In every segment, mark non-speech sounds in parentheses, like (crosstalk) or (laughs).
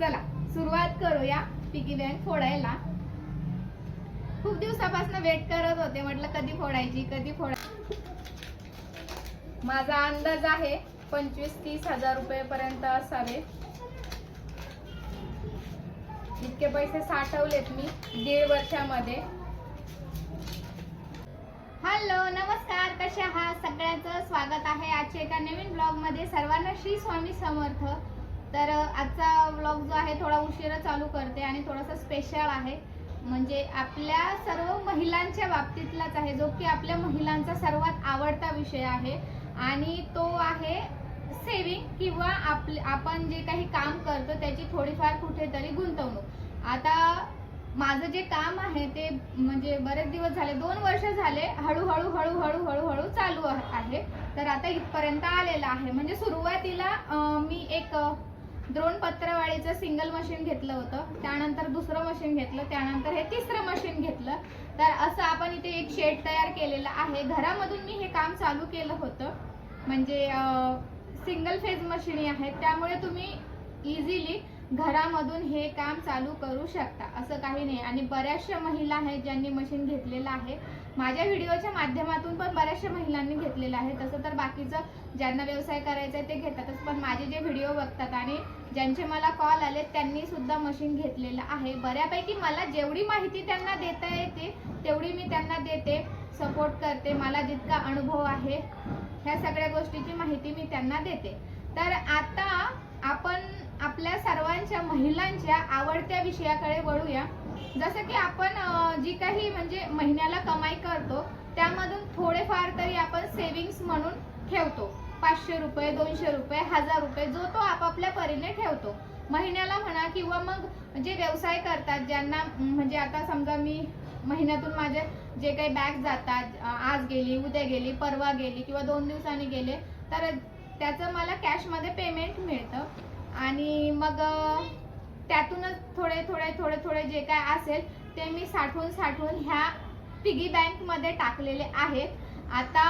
चला सुरुवात करूया. पिगी बँक फोडायला. खूप दिवसापासून वेट करत होते. म्हटलं कधी फोडायची कधी फोडायची माझा अंदाज आहे पंचवीस तीस हजार रुपये पर्यंत असावे. इतके पैसे साठवलेत मी दीड वर्षामध्ये. हॅलो नमस्कार. कसे आहात? सगळ्यांचं स्वागत आहे आजच्या एका नवीन ब्लॉगमध्ये. सर्वांना श्री स्वामी समर्थ. तर आजचा ब्लॉग जो आहे थोडा उशिरा चालू करते आणि थोडासा स्पेशल आहे. म्हणजे आपल्या सर्व महिलांच्या बाबतीतलाच आहे जो की आपल्या महिलांचा सर्वात आवडता विषय आहे. आणि तो आहे सेविंग किंवा आपले आपण जे काही काम करतो त्याची थोडीफार कुठेतरी गुंतवणूक. आता माझं जे काम आहे ते म्हणजे बरेच दिवस झाले दोन वर्ष झाले हळूहळू हळूहळू हळूहळू चालू आहे. तर आता इथपर्यंत आलेलं आहे. म्हणजे सुरुवातीला मी एक द्रोण पत्रवाळीचं सिंगल मशीन घेतलं होतं. त्यानंतर दुसरं मशीन घेतलं त्यानंतर हे तिसरं मशीन घेतलं. तर असं आपण इथे एक शेड तयार केलेलं आहे. घरामधून मी हे काम चालू केलं होतं. म्हणजे सिंगल फेज मशीनी आहेत त्यामुळे तुम्ही इझिली घरामधून हे काम चालू करू शकता असं काही नाही. आणि बऱ्याचशा महिला आहेत ज्यांनी मशीन घेतलेलं आहे. माझ्या व्हिडिओच्या माध्यमातून पण बऱ्याचशा महिलांनी घेतलेलं आहे. तसं तर बाकीचं ज्यांना व्यवसाय करायचा आहे ते घेतातच. पण माझे जे व्हिडिओ बघतात आणि ज्यांचे मला कॉल आले त्यांनी सुद्धा मशीन घेतलेलं आहे. बऱ्यापैकी मला जेवढी माहिती त्यांना देता येते तेवढी मी त्यांना देते सपोर्ट करते. मला जितका अनुभव आहे ह्या सगळ्या गोष्टीची माहिती मी त्यांना देते. तर आता आपण आपल्या सर्वांच्या महिलांच्या आवडत्या विषयाकडे वळूया. जसं की आपण जी काही म्हणजे महिन्याला कमाई करतो त्यामधून थोडेफार तरी आपण सेविंग्स म्हणून ठेवतो. पाचशे रुपये दोनशे रुपये हजार रुपये जो तो आपापल्या परीने ठेवतो. महिन्याला म्हणा किंवा मग जे व्यवसाय करतात ज्यांना म्हणजे आता समजा मी महिन्यातून माझे जे काही बॅग जातात आज गेली उद्या गेली परवा गेली किंवा दोन दिवसांनी गेले तर त्याचं मला कॅशमध्ये पेमेंट मिळतं. आणि मग त्यातूनच थोडे थोडे थोडे थोडे जे काय असेल ते मी साठवून साठवून ह्या पिगी बँकमध्ये टाकलेले आहेत. आता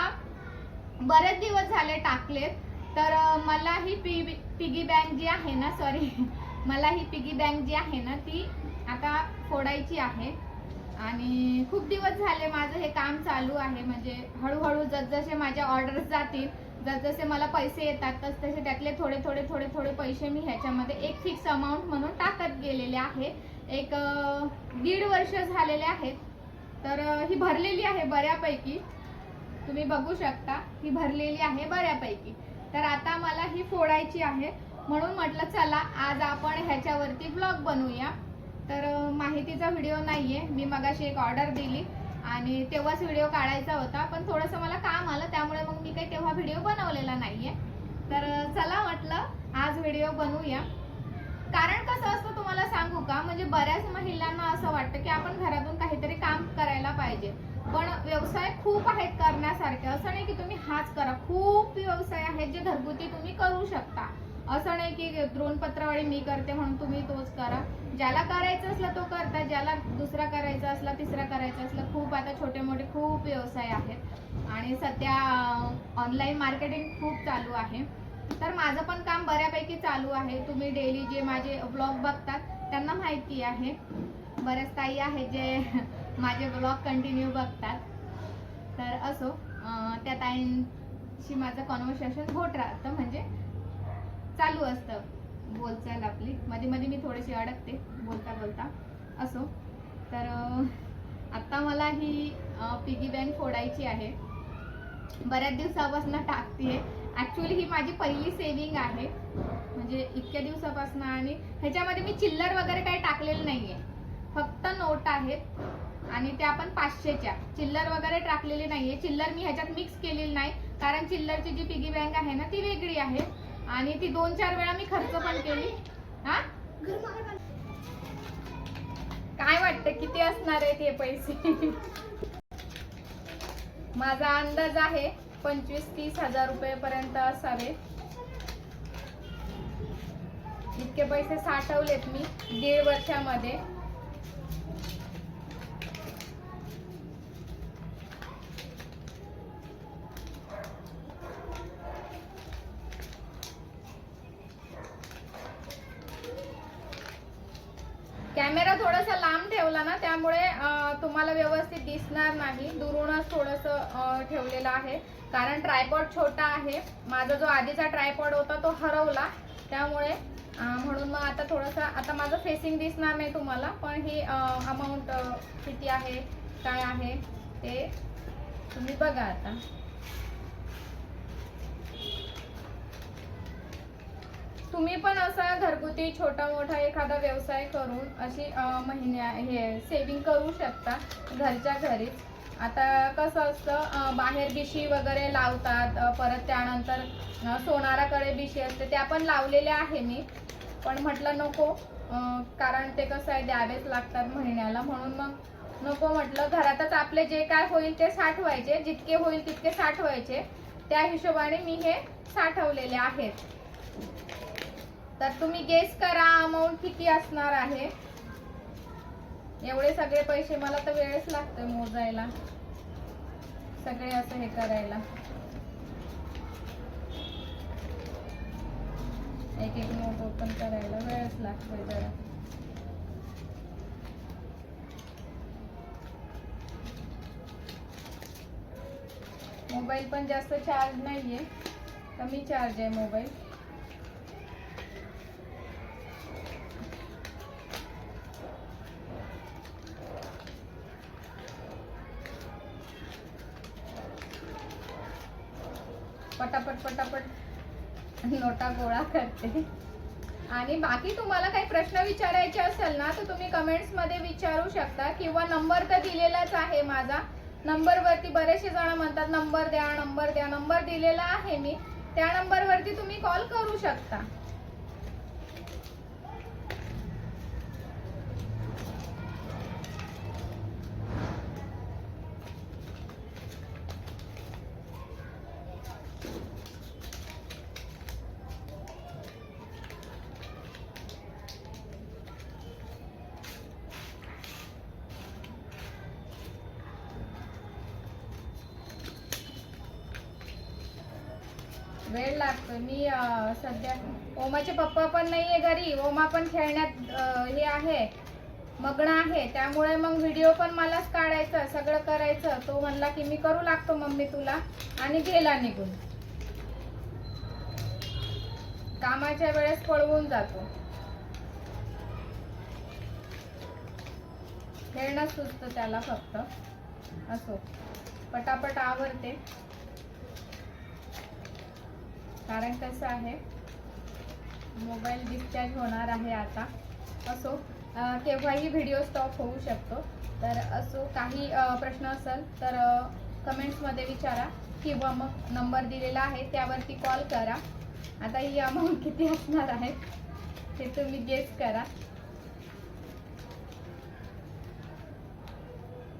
बरेच दिवस झाले टाकलेत तर मला ही पी पिगी बँक जी आहे ना सॉरी (laughs) मला ही पिगी बँक जी आहे ना ती आता फोडायची आहे. आणि खूप दिवस झाले माझं हे काम चालू आहे म्हणजे हळूहळू जसजसे माझ्या ऑर्डर्स जातील जसजसे मला पैसे येतात तस तसे त्यातले थोडे थोडे थोडे थोडे पैसे मी ह्याच्यामध्ये एक फिक्स अमाऊंट म्हणून टाकत गेलेले आहे. एक दीड वर्ष झालेले आहेत तर ही भरलेली आहे बऱ्यापैकी. तुम्ही बघू शकता ही भरलेली आहे बऱ्यापैकी. तर आता मला ही फोडायची आहे. म्हणून म्हटलं चला आज आपण ह्याच्यावरती ब्लॉग बनवूया. तर माहितीचा व्हिडिओ नाहीये. मी मगाशी एक ऑर्डर दिली. आणि तेव्हाच व्हिडिओ काढायचा होता पण थोडंसं मला काम आलं त्यामुळे मग मी काही तेव्हा व्हिडिओ बनवलेला नाहीये. तर चला म्हटलं आज व्हिडिओ बनवूया. कारण कसं असतं तुम्हाला सांगू का म्हणजे बऱ्याच महिलांना असं वाटतं की आपण घरातून काहीतरी काम करायला पाहिजे. पण व्यवसाय खूप आहेत करण्यासारखे. असं नाही की तुम्ही हाच करा. खूप व्यवसाय आहेत जे घरगुती तुम्ही करू शकता. असं नाही की द्रोणपत्रावळी मी करते म्हणून तुम्ही तोच करा. ज्याला करायचं असलं तो करता ज्याला दुसरा करायचा असला तिसरा करायचा असला खूप आता छोटे मोठे खूप व्यवसाय आहेत. आणि सध्या ऑनलाईन मार्केटिंग खूप चालू आहे. तर माझं पण काम बऱ्यापैकी चालू आहे. तुम्ही डेली जे माझे ब्लॉग बघतात त्यांना माहिती आहे. बऱ्याच ताई आहेत जे (laughs) माझे ब्लॉग कंटिन्यू बघतात. तर असो त्या ताईंशी माझं कॉन्व्हर्सेशन होत राहतं. म्हणजे चालू असतं. बोलचाल आपली. मध्ये मध्ये मी थोडीशी अडकते बोलता बोलता. असो. तर आत्ता मला ही पिगी बँक फोडायची आहे. बऱ्याच दिवसापासून टाकते ॲक्च्युली ही माझी पहिली सेविंग आहे. म्हणजे इतक्या दिवसापासून आणि ह्याच्यामध्ये मी चिल्लर वगैरे काही टाकलेलं नाहीये. फक्त नोट आहेत. आणि त्या पण पाचशेच्या. चिल्लर वगैरे टाकलेली नाहीये. चिल्लर मी ह्याच्यात मिक्स केलेली नाही. कारण चिल्लरची जी पिगी बँक आहे ना ती वेगळी आहे. आणि ती दोन चार वेळा मी खर्च पण केली. हा? काय वाटतं किती असणार आहेत हे पैसे? माझा अंदाज आहे पंचवीस तीस हजार रुपये पर्यंत असावे. इतके पैसे साठवलेत मी दीड वर्षामध्ये. कॅमेरा थोडासा लांब ठेवला ना त्यामुळे तुम्हाला व्यवस्थित दिसणार नाही. दुरूनच थोडस ठेवलेलं आहे. कारण ट्रायपॉड छोटा आहे. माझा जो आधीचा ट्रायपॉड होता तो हरवला. त्यामुळे म्हणून मग आता थोडंसं आता माझं फेसिंग दिसणार नाही तुम्हाला पण ही अमाऊंट किती आहे काय आहे ते तुम्ही बघा आता. तुम्ही पण असा घरगुती छोटा मोठा एखादा व्यवसाय करून अशी महिन्या हे सेविंग करू शकता घरच्या घरीच. आता कसं असतं बाहेर बिशी वगैरे लावतात परत त्यानंतर सोनाराकडे बिशी असते त्या पण लावलेल्या आहे मी. पण म्हटलं नको कारण ते कसं आहे द्यावेच लागतात महिन्याला. म्हणून मग नको म्हटलं घरातच आपले जे काय होईल ते साठवायचे जितके होईल तितके साठवायचे. त्या हिशोबाने मी हे साठवलेले आहेत. तर तुम्ही गेस करा अमाऊंट किती असणार आहे. एवढे सगळे पैसे मला तर वेळच लागतोय मोजायला. सगळे असं हे करायला. एक एक नोट ओपन करायला वेळच लागतोय जरा. मोबाईल पण जास्त चार्ज नाहीये. कमी चार्ज आहे मोबाईल. पटापट पटापट नोटा गोळा करते. आणि बाकी तुम्हाला काही प्रश्न विचारायचे असेल ना तर तुम्ही कमेंट्समध्ये विचारू शकता किंवा नंबर तर दिलेलाच आहे माझा. नंबर वरती बरेचसे जण म्हणतात नंबर द्या नंबर द्या. नंबर दिलेला आहे मी. त्या नंबर वरती तुम्ही कॉल करू शकता. वेळ लागतो. मी सध्या ओमाचे पप्पा पण नाहीये घरी. ओमा पण खेळण्यात हे आहे मग्न आहे. त्यामुळे मग व्हिडिओ पण मलाच काढायचं सगळं करायचं. तो म्हणला की मी करू लागतो मम्मी तुला. आणि गेला निघून. कामाच्या वेळेस पळवून जातो. खेळणं सुचतं त्याला फक्त. असो. पटापट आवडते कारण कसं आहे मोबाईल डिस्चार्ज होणार आहे आता असो केव्हाही व्हिडिओ स्टॉप होऊ शकतो. तर असो काही प्रश्न असेल तर कमेंट्समध्ये विचारा किंवा मग नंबर दिलेला आहे त्यावरती कॉल करा. आता ही अमाऊंट किती असणार आहे ते तुम्ही गेस करा.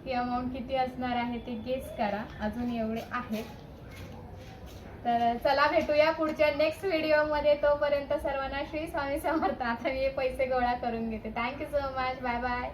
ही अमाऊंट किती असणार आहे ते गेस करा. अजून एवढे आहेत. तर चला भेटूया पुढच्या नेक्स्ट व्हिडिओमध्ये. तोपर्यंत सर्वांना श्री स्वामी समर्थ. आता मी हे पैसे गोळा करून घेते. Thank you so much bye bye